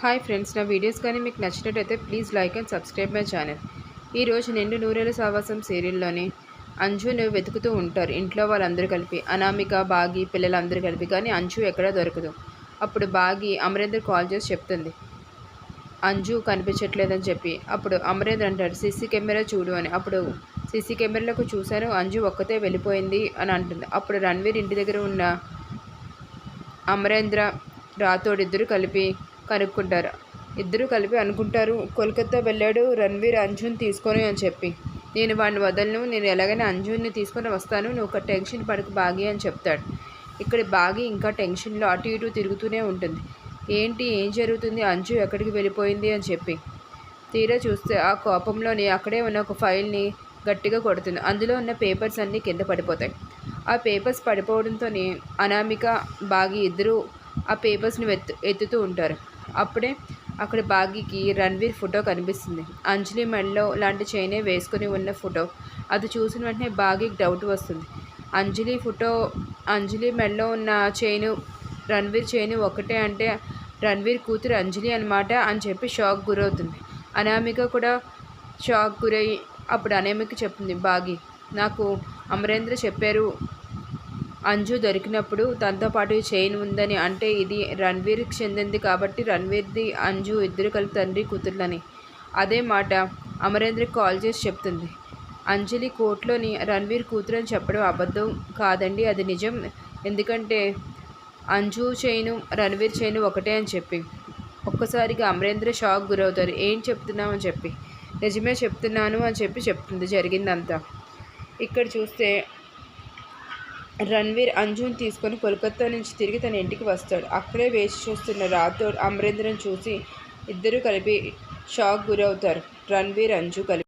Hi friends నా videos కానీ మీకు నచ్చినట్టయితే please like and subscribe my channel ఈరోజు నిండు నూరేళ్ళ సావాసం సీరియల్లోని అంజును వెతుకుతూ ఉంటారు. ఇంట్లో వాళ్ళందరూ కలిపి అనామిక బాగి పిల్లలందరూ కలిపి కానీ అంజు ఎక్కడా దొరకదు. అప్పుడు బాగి అమరేందర్ కాల్ చేసి చెప్తుంది. అంజు కనిపించట్లేదని చెప్పి అప్పుడు అమరేంద్ర అంటాడు సీసీ కెమెరా చూడు అని. అప్పుడు సీసీ కెమెరాలకు చూశాను అంజు ఒక్కతే వెళ్ళిపోయింది అని అంటుంది. అప్పుడు రణ్వీర్ ఇంటి దగ్గర ఉన్న అమరేంద్ర రాతోడిద్దరు కలిపి కనుక్కుంటారు. ఇద్దరు కలిపి అనుకుంటారు కోల్కతా వెళ్ళాడు రణ్వీర్ అంజున్ తీసుకొని అని చెప్పి. నేను వాడిని వదలను నేను ఎలాగైనా అంజున్ని తీసుకొని వస్తాను నువ్వు ఒక టెన్షన్ పడకు బాగి అని చెప్తాడు. ఇక్కడ బాగి ఇంకా టెన్షన్లో అటు ఇటు తిరుగుతూనే ఉంటుంది. ఏంటి ఏం జరుగుతుంది? అంజు ఎక్కడికి వెళ్ళిపోయింది? అని చెప్పి. తీరా చూస్తే ఆ కోపంలోని అక్కడే ఉన్న ఒక ఫైల్ని గట్టిగా కొడుతుంది. అందులో ఉన్న పేపర్స్ అన్నీ కింద పడిపోతాయి. ఆ పేపర్స్ పడిపోవడంతోనే అనామిక బాగి ఇద్దరు ఆ పేపర్స్ని ఎత్తు ఎత్తుతూ ఉంటారు. అప్పుడే అక్కడ బాగీకి రణ్వీర్ ఫోటో కనిపిస్తుంది. అంజలి మెడలో లాంటి చైనే వేసుకుని ఉన్న ఫోటో. అది చూసిన వెంటనే బాగీకి డౌట్ వస్తుంది. అంజలి ఫోటో అంజలి మెడలో ఉన్న చైను రణ్వీర్ చైను ఒకటే అంటే రణ్వీర్ కూతురు అంజలి అనమాట అని చెప్పి షాక్ గురవుతుంది. అనామిక కూడా షాక్ గురై అప్పుడు అనామిక చెప్తుంది బాగి నాకు అమరేంద్ర చెప్పారు అంజు దొరికినప్పుడు తనతో పాటు చైన్ ఉందని అంటే ఇది రణ్వీర్కి చెందింది కాబట్టి రణ్వీర్ది అంజు ఇద్దరు కలిపి తండ్రి కూతుర్లని. అదే మాట అమరేంద్రకి కాల్ చేసి చెప్తుంది. అంజలి కోర్టులోని రణ్వీర్ కూతురు అని చెప్పడం అబద్ధం కాదండి అది నిజం. ఎందుకంటే అంజు చైను రణ్వీర్ చైను ఒకటే అని చెప్పి. ఒక్కసారిగా అమరేంద్ర షాక్ గురవుతారు. ఏం చెప్తున్నావు? అని చెప్పి. నిజమే చెప్తున్నాను అని చెప్పి చెప్తుంది జరిగిందంతా. ఇక్కడ చూస్తే రణ్వీర్ అంజుని తీసుకొని కోల్కతా నుంచి తిరిగి తన ఇంటికి వస్తాడు. అక్కడే వేచి చూస్తున్న రాథోడ్ అమరేంద్రను చూసి ఇద్దరూ కలిపి షాక్ గురవుతారు. రణ్వీర్ అంజు కలిపి